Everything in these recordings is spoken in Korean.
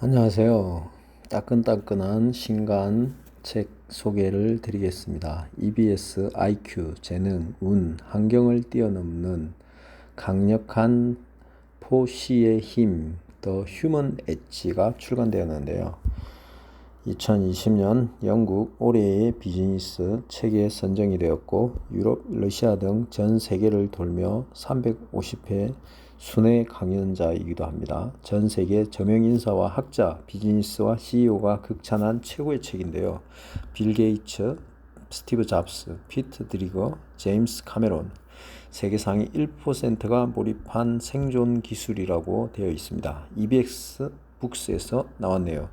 안녕하세요. 따끈따끈한 신간 책 소개를 드리겠습니다. EBS IQ, 재능, 운, 환경을 뛰어넘는 강력한 포시의 힘, 더 휴먼 엣지가 출간되었는데요. 2020년 영국 올해의 비즈니스 책에 선정이 되었고 유럽, 러시아 등 전 세계를 돌며 350회 순회 강연자이기도 합니다. 전 세계 저명 인사와 학자, 비즈니스와 CEO가 극찬한 최고의 책인데요. 빌 게이츠, 스티브 잡스, 피트 드리거, 제임스 카메론, 세계 상위 1%가 몰입한 생존 기술이라고 되어 있습니다. EBX 북스에서 나왔네요.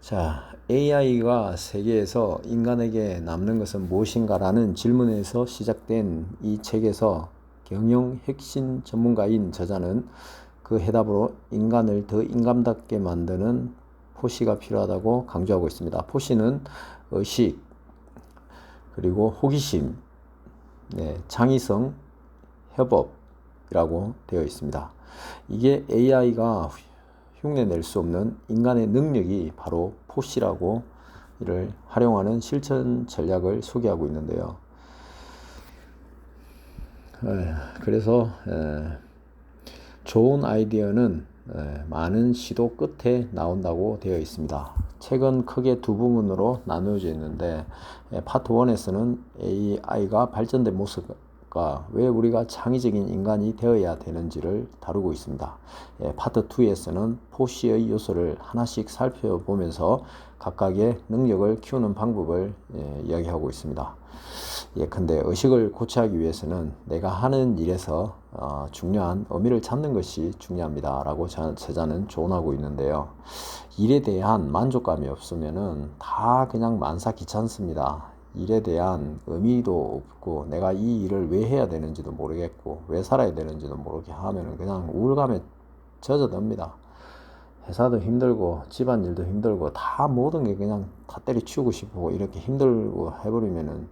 자, AI가 세계에서 인간에게 남는 것은 무엇인가라는 질문에서 시작된 이 책에서 경영 핵심 전문가인 저자는 그 해답으로 인간을 더 인간답게 만드는 포시가 필요하다고 강조하고 있습니다. 포시는 의식, 그리고 호기심, 네, 창의성, 협업이라고 되어 있습니다. 이게 AI가 흉내낼 수 없는 인간의 능력이 바로 포시라고 이를 활용하는 실천 전략을 소개하고 있는데요. 그래서 좋은 아이디어는 많은 시도 끝에 나온다고 되어 있습니다. 책은 크게 두 부분으로 나누어져 있는데 파트 1에서는 AI가 발전된 모습과 왜 우리가 창의적인 인간이 되어야 되는지를 다루고 있습니다. 파트 2에서는 포시의 요소를 하나씩 살펴보면서 각각의 능력을 키우는 방법을 이야기하고 있습니다. 예컨대 의식을 고치하기 위해서는 내가 하는 일에서 어, 중요한 의미를 찾는 것이 중요합니다. 라고 제자는 조언하고 있는데요. 일에 대한 만족감이 없으면은 다 그냥 만사 귀찮습니다. 일에 대한 의미도 없고 내가 이 일을 왜 해야 되는지도 모르겠고 왜 살아야 되는지도 모르게 하면은 그냥 우울감에 젖어듭니다. 회사도 힘들고 집안일도 힘들고 다 모든 게 그냥 다 때려치우고 싶고 이렇게 힘들고 해버리면은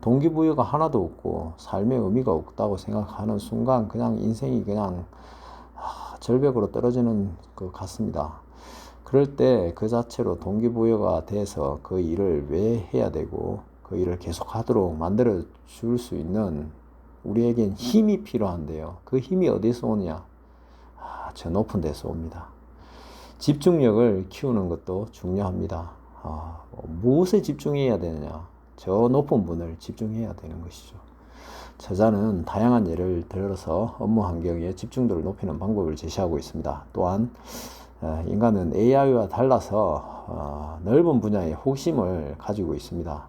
동기부여가 하나도 없고 삶의 의미가 없다고 생각하는 순간 그냥 인생이 그냥 절벽으로 떨어지는 것 같습니다. 그럴 때 그 자체로 동기부여가 돼서 그 일을 왜 해야 되고 그 일을 계속 하도록 만들어 줄 수 있는 우리에겐 힘이 필요한데요. 그 힘이 어디서 오냐? 아, 저 높은 데서 옵니다. 집중력을 키우는 것도 중요합니다. 아, 무엇에 집중해야 되느냐? 저 높은 분을 집중해야 되는 것이죠. 저자는 다양한 예를 들어서 업무 환경에 집중도를 높이는 방법을 제시하고 있습니다. 또한 어, 인간은 AI와 달라서 어, 넓은 분야의 호기심을 가지고 있습니다.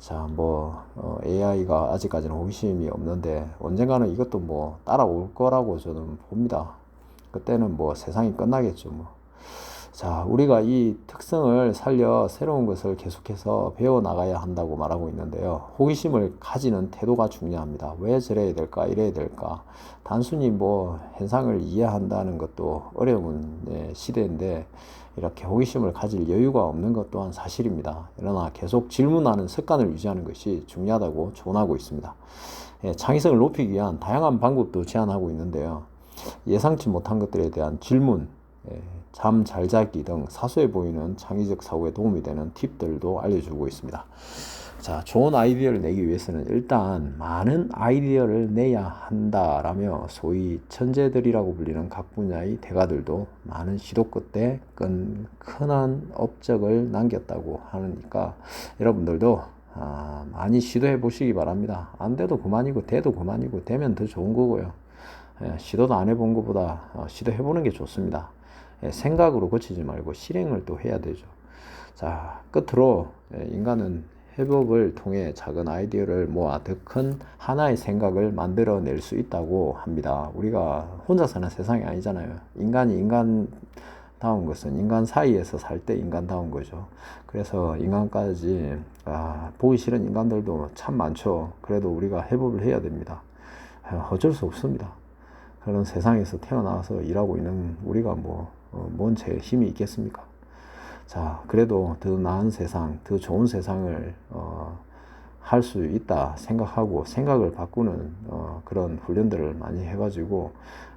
자, 뭐 AI가 어, 아직까지는 호기심이 없는데 언젠가는 이것도 뭐 따라올 거라고 저는 봅니다. 그때는 뭐 세상이 끝나겠죠. 뭐. 자, 우리가 이 특성을 살려 새로운 것을 계속해서 배워 나가야 한다고 말하고 있는데요. 호기심을 가지는 태도가 중요합니다. 왜 저래야 될까, 이래야 될까. 단순히 뭐 현상을 이해한다는 것도 어려운 네, 시대인데 이렇게 호기심을 가질 여유가 없는 것 또한 사실입니다. 그러나 계속 질문하는 습관을 유지하는 것이 중요하다고 조언하고 있습니다. 예, 창의성을 높이기 위한 다양한 방법도 제안하고 있는데요. 예상치 못한 것들에 대한 질문, 예, 잠 잘 자기 등 사소해 보이는 창의적 사고에 도움이 되는 팁들도 알려주고 있습니다. 자, 좋은 아이디어를 내기 위해서는 일단 많은 아이디어를 내야 한다라며 소위 천재들이라고 불리는 각 분야의 대가들도 많은 시도 끝에 큰, 큰 업적을 남겼다고 하니까 여러분들도 아, 많이 시도해 보시기 바랍니다. 안 돼도 그만이고 돼도 그만이고 되면 더 좋은 거고요. 예, 시도도 안 해본 것보다 어, 시도해 보는 게 좋습니다. 예, 생각으로 고치지 말고 실행을 또 해야 되죠. 자, 끝으로 예, 인간은 회복을 통해 작은 아이디어를 모아 더 큰 하나의 생각을 만들어낼 수 있다고 합니다. 우리가 혼자 사는 세상이 아니잖아요. 인간이 인간다운 것은 인간 사이에서 살 때 인간다운 거죠. 그래서 인간까지 아, 보기 싫은 인간들도 참 많죠. 그래도 우리가 회복을 해야 됩니다. 아, 어쩔 수 없습니다. 그런 세상에서 태어나서 일하고 있는 우리가 뭐 어, 뭔제 힘이 있겠습니까? 자, 그래도 더 나은 세상, 더 좋은 세상을 어, 할 수 있다 생각하고 생각을 바꾸는 어, 그런 훈련들을 많이 해가지고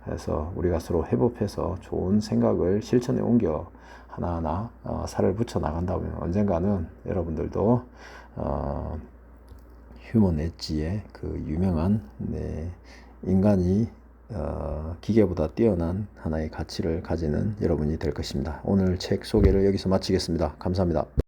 해서 우리가 서로 회복해서 좋은 생각을 실천에 옮겨 하나하나 어, 살을 붙여 나간다면 언젠가는 여러분들도 어, 휴먼 엣지의 그 유명한 네, 인간이 어, 기계보다 뛰어난 하나의 가치를 가지는 여러분이 될 것입니다. 오늘 책 소개를 여기서 마치겠습니다. 감사합니다.